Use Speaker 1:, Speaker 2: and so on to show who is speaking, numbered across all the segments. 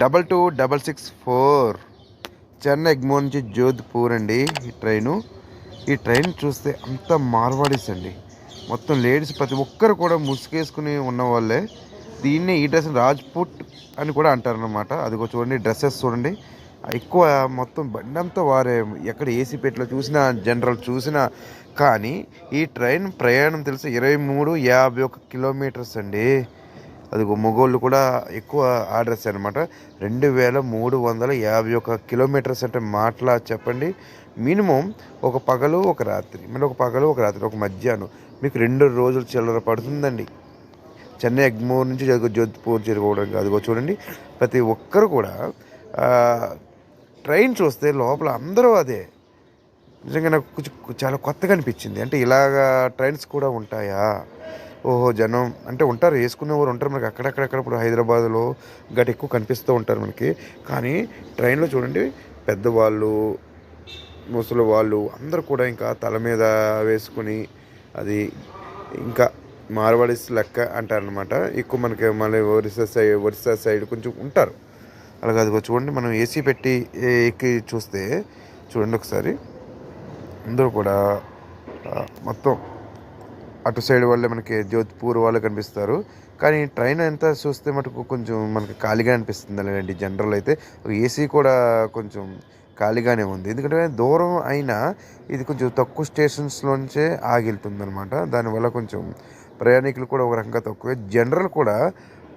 Speaker 1: Double two double six four. Chennai Egmore నుంచి జోధ్పూర్ అండి ఈ ట్రైను. ఈ ట్రైన్ చూస్తే అంత మార్వాడీస్ అండి. మొత్తం లేడీస్ ప్రతి ఒక్కరు కూడా ముసుగేసుకుని ఉన్నవాళ్ళే. దీన్ని ఈ డ్రెస్ రాజ్పుట్ అని కూడా అంటారనమాట అదిగో చూడండి డ్రెస్సెస్ చూడండి. ఎక్కువ మొత్తం బండంతా వారే ఎక్కడ ఏసీ చూసినా జనరల్ చూసినా. కానీ ఈ ట్రైన్ ప్రయాణం తెలిసి ఇరవై మూడు యాభై ఒక కిలోమీటర్స్ అండి. అది మగోళ్ళు కూడా ఎక్కువ ఆర్డర్స్ అనమాట రెండు వేల మూడు వందల యాభై ఒక కిలోమీటర్స్ అంటే మాటలా చెప్పండి. మినిమం ఒక పగలు ఒక రాత్రి. మళ్ళీ ఒక పగలు ఒక రాత్రి ఒక మధ్యాహ్నం. మీకు రెండు రోజులు చిల్లర పడుతుందండి. చెన్నై ఎగ్మోర్ నుంచి జోధ్పూర్ చేరుకోవడానికి అదిగో చూడండి. ప్రతి ఒక్కరు కూడా ట్రైన్ చూస్తే లోపల అందరూ అదే. నిజంగా నాకు కొంచెం చాలా కొత్తగా అనిపించింది. అంటే ఇలాగా ట్రైన్స్ కూడా ఉంటాయా? ఓహో జనం అంటే ఉంటారు వేసుకునేవారు ఉంటారు. మనకి అక్కడక్కడక్కడ ఇప్పుడు హైదరాబాద్లో గట్ ఎక్కువ కనిపిస్తూ ఉంటారు మనకి. కానీ ట్రైన్లో చూడండి పెద్దవాళ్ళు ముసలి వాళ్ళు అందరూ కూడా ఇంకా తల మీద వేసుకుని అది ఇంకా మార్వాడీస్ లెక్క అంటారనమాట ఎక్కువ మనకి మళ్ళీ ఒరిస్సా సైడ్ ఒరిస్సా సైడ్ కొంచెం ఉంటారు. అలాగే అది చూడండి మనం ఏసీ పెట్టి ఎక్కి చూస్తే చూడండి ఒకసారి. అందరూ కూడా మొత్తం అటు సైడ్ వాళ్ళే మనకి జోధ్పూర్ వాళ్ళు కనిపిస్తారు. కానీ ట్రైన్ ఎంత చూస్తే మటుకు కొంచెం మనకి ఖాళీగా అనిపిస్తుంది అలాంటి జనరల్ అయితే. ఏసీ కూడా కొంచెం ఖాళీగానే ఉంది. ఎందుకంటే దూరం అయినా ఇది కొంచెం తక్కువ స్టేషన్స్లోంచే ఆగిలుతుంది అనమాట దానివల్ల కొంచెం ప్రయాణికులు కూడా ఒక రకంగా తక్కువే. జనరల్ కూడా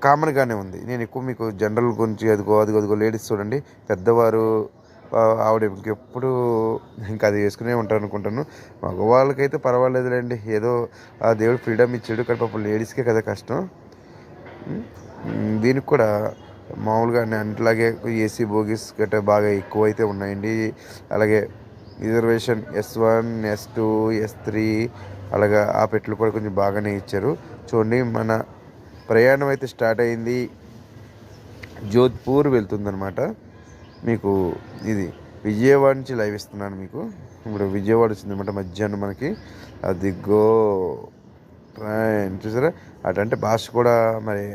Speaker 1: కామన్గానే ఉంది. నేను ఎక్కువ మీకు జనరల్ గురించి అదిగో అదిగో అదిగో లేడీస్ చూడండి. పెద్దవారు ఆవిడ ఇంకెప్పుడు ఇంకా అది వేసుకునే ఉంటారు అనుకుంటాను. మగవాళ్ళకైతే పర్వాలేదులేండి. ఏదో ఆ దేవుడు ఫ్రీడమ్ ఇచ్చాడు కానీ పాపం లేడీస్కే కదా కష్టం. దీనికి కూడా మామూలుగా అట్లాగే ఏసీ బోగీస్ గట్రా బాగా ఎక్కువ అయితే ఉన్నాయండి. అలాగే reservation S one S two S three అలాగా ఆ పెట్లు కూడా కొంచెం బాగానే ఇచ్చారు. చూడండి మన ప్రయాణం అయితే స్టార్ట్ అయింది. జోధ్పూర్ వెళ్తుందనమాట మీకు ఇది విజయవాడ నుంచి లైవ్ ఇస్తున్నాను మీకు. ఇప్పుడు విజయవాడ వచ్చిందనమాట మధ్యాహ్నం మనకి. అదిగో ట్రైన్ చూసారా? అటు అంటే భాష కూడా మరి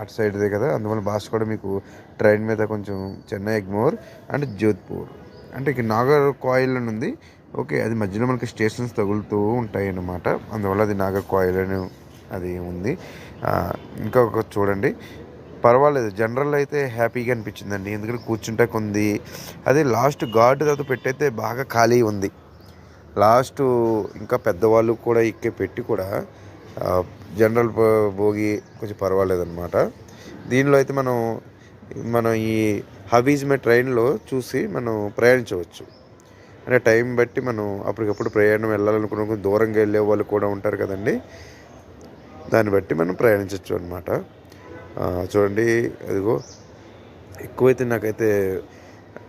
Speaker 1: అటు సైడ్దే కదా. అందువల్ల భాష కూడా మీకు ట్రైన్ మీద కొంచెం చెన్నై ఎగ్మోర్ అండ్ జోధ్పూర్. అంటే ఇక నాగర్ కాయిల్ అని ఉంది. ఓకే అది మధ్యలో మనకి స్టేషన్స్ తగులుతూ ఉంటాయి అన్నమాట అందువల్ల అది నాగర్ కాయిల్ అని అది ఉంది. ఇంకా ఒక చూడండి. పర్వాలేదు. జనరల్ అయితే హ్యాపీగా అనిపించిందండి. ఎందుకంటే కూర్చుంటే కొంది అదే లాస్ట్ గార్డ్ తర్వాత పెట్టయితే బాగా ఖాళీ ఉంది. లాస్ట్ ఇంకా పెద్దవాళ్ళు కూడా ఎక్కే పెట్టి కూడా జనరల్ భోగి కొంచెం పర్వాలేదన్నమాట. దీనిలో అయితే మనం మనం ఈ హబీజ్ మే ట్రైన్లో చూసి మనం ప్రయాణించవచ్చు. అంటే టైం బట్టి మనం అప్పటికప్పుడు ప్రయాణం వెళ్ళాలనుకున్న కొంచెం దూరంగా వెళ్ళే వాళ్ళు కూడా ఉంటారు కదండి. దాన్ని బట్టి మనం ప్రయాణించవచ్చు అనమాట చూడండి అదిగో ఎక్కువైతే నాకైతే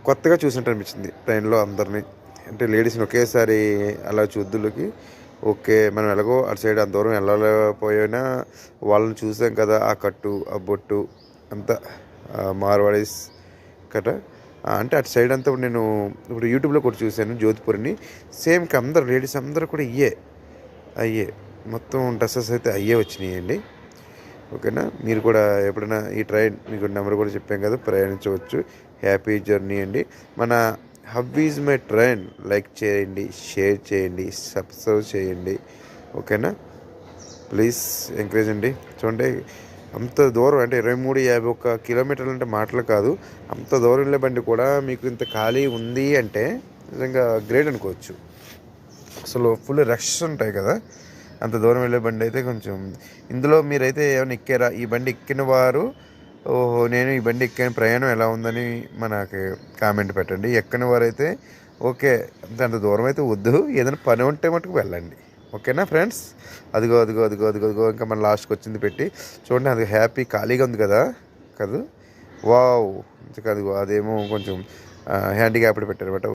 Speaker 1: కొత్తగా చూసినట్టు అనిపించింది ట్రైన్లో అందరినీ. అంటే లేడీస్ని ఒకేసారి అలా చూద్దులకి ఓకే మనం ఎలాగో అటు సైడ్ అంత దూరం వెళ్ళలేకపోయినా వాళ్ళని చూసాం కదా ఆ కట్టు ఆ బొట్టు అంతా మార్వాడీస్ కట అంటే అటు సైడ్ అంతా నేను ఇప్పుడు యూట్యూబ్లో కూడా చూశాను జోధ్పూర్ని. సేమ్ అందరు లేడీస్ అందరూ కూడా ఇయ్యే అయ్యే. మొత్తం డ్రెస్సెస్ అయితే అయ్యే వచ్చినాయండి. ఓకేనా? మీరు కూడా ఎప్పుడైనా ఈ ట్రైన్ మీకు నెంబర్ కూడా చెప్పాం కదా ప్రయాణించవచ్చు. హ్యాపీ జర్నీ అండి. మన హబ్బీస్ మై ట్రైన్ లైక్ చేయండి షేర్ చేయండి సబ్స్క్రైబ్ చేయండి. ఓకేనా? ప్లీజ్ ఎంకరేజ్ అండి. చూడండి అంత దూరం అంటే ఇరవై మూడు యాభై ఒక్క కిలోమీటర్లు అంటే మాటలు కాదు. అంత దూరం వెళ్ళే బండి కూడా మీకు ఇంత ఖాళీ ఉంది అంటే నిజంగా గ్రేట్ అనుకోవచ్చు. అసలు ఫుల్ రష్ ఉంటాయి కదా. అంత దూరం వెళ్ళే బండి అయితే కొంచెం ఇందులో మీరైతే ఏమైనా ఎక్కారా? ఈ బండి ఎక్కిన వారు ఓహో నేను ఈ బండి ఎక్కిన ప్రయాణం ఎలా ఉందని మనకి కామెంట్ పెట్టండి. ఎక్కని వారైతే ఓకే అంత దూరం అయితే వద్దు. ఏదైనా పని ఉంటే మటుకు వెళ్ళండి. ఓకేనా ఫ్రెండ్స్? అదిగో అదిగో అదిగో అదిగో అదిగో ఇంకా మన లాస్ట్కి వచ్చింది పెట్టి చూడండి అది హ్యాపీ ఖాళీగా ఉంది కదా? కాదు? వావ్! ఇంకా అదిగో అదేమో కొంచెం హ్యాండిక్యాప్డ్ పెట్టారు